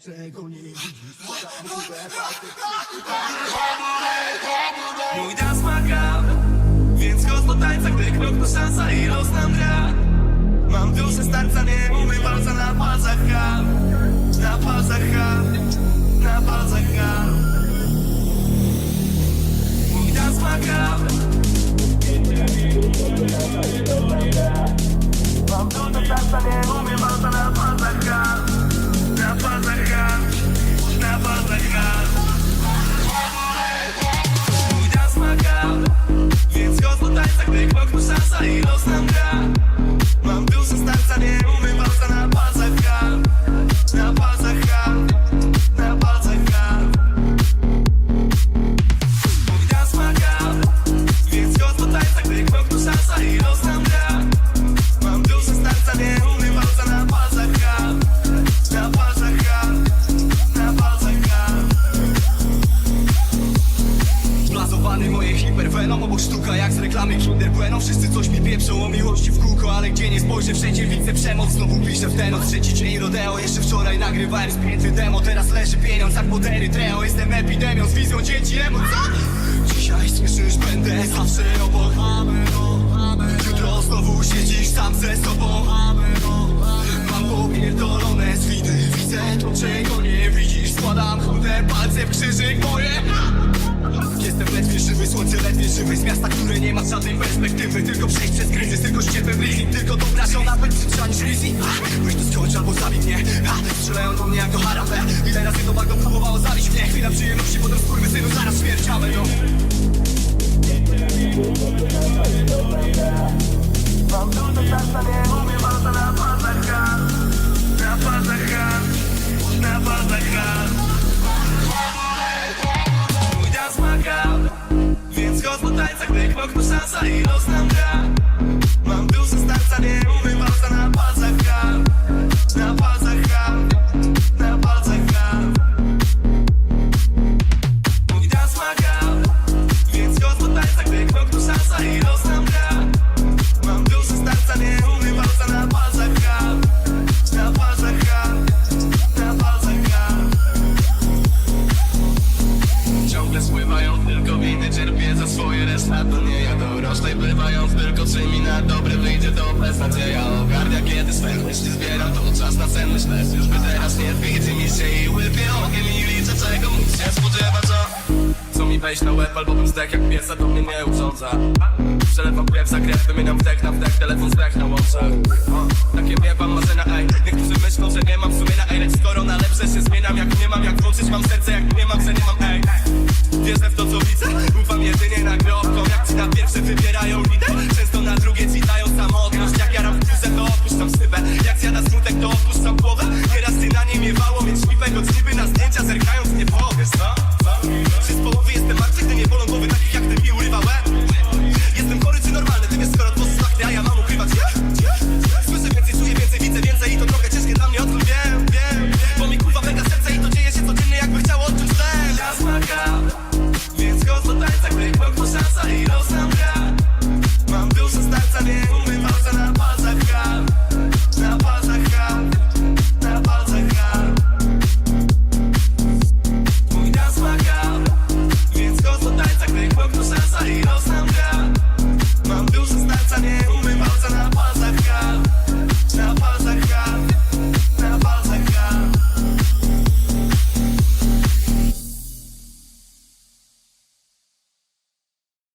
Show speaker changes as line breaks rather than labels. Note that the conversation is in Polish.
czego nie
Mój dans ma grał, więc go do tańca Gdy krok to szansa i los nam gra. Mam duszę starca, nie umiem walca na palcach Na palcach na palcach
hiperwenom Obok sztuka jak z reklamy Kinder Bueno Wszyscy coś mi pieprzą o miłości w kółko Ale gdzie nie spojrzę wszędzie widzę przemoc. Znowu piszę w ten od trzeci dzień rodeo. Jeszcze wczoraj nagrywałem spięty demo Teraz leży pieniądz jak podery treo Jestem epidemią z wizją dzieci emo? Dzisiaj słyszysz będę zawsze obok. Jutro Palce w krzyżyk moje Jestem ledwie żywy, słońce ledwie żywy. Z miasta, które nie ma żadnej perspektywy. Tylko przejść przez kryzys, tylko ściepę blizny Tylko dobra żona, być przytrzymani szlizi Weź to skończ albo zabij mnie. A, Strzelają do mnie jak do harambe Ile razy to bagno próbowało zabić mnie? Chwila przyjemności, potem skurwysynu zaraz śmierć Ale no
Mam dużo serca, to szansa i los nam gra Mam duszę starca, nie umiem za swoje, reszta to nie ja Doroślej bywając tylko czy mi na dobre wyjdzie to beznadzieja Ogarnia kiedy swe myśli zbieram To czas na sen myślę. Już by teraz nie widzi mi się i łypię ogień I liczę czego mógł się spodziewać co? Mi wejść na łeb albo bym zdech jak piesa to mnie nie urządza. Przelewam krew za krew, wymieniam wdech na wdech, telefon zdech na łączach. O, to co widzę. Ufam jedynie na nagrobkom Jak ci na pierwsze wybierają lider Często na drugie ci dają samotność Jak ja w bluzę to opuszczam sybę Jak zjada smutek to opuszczam głowę. Nieraz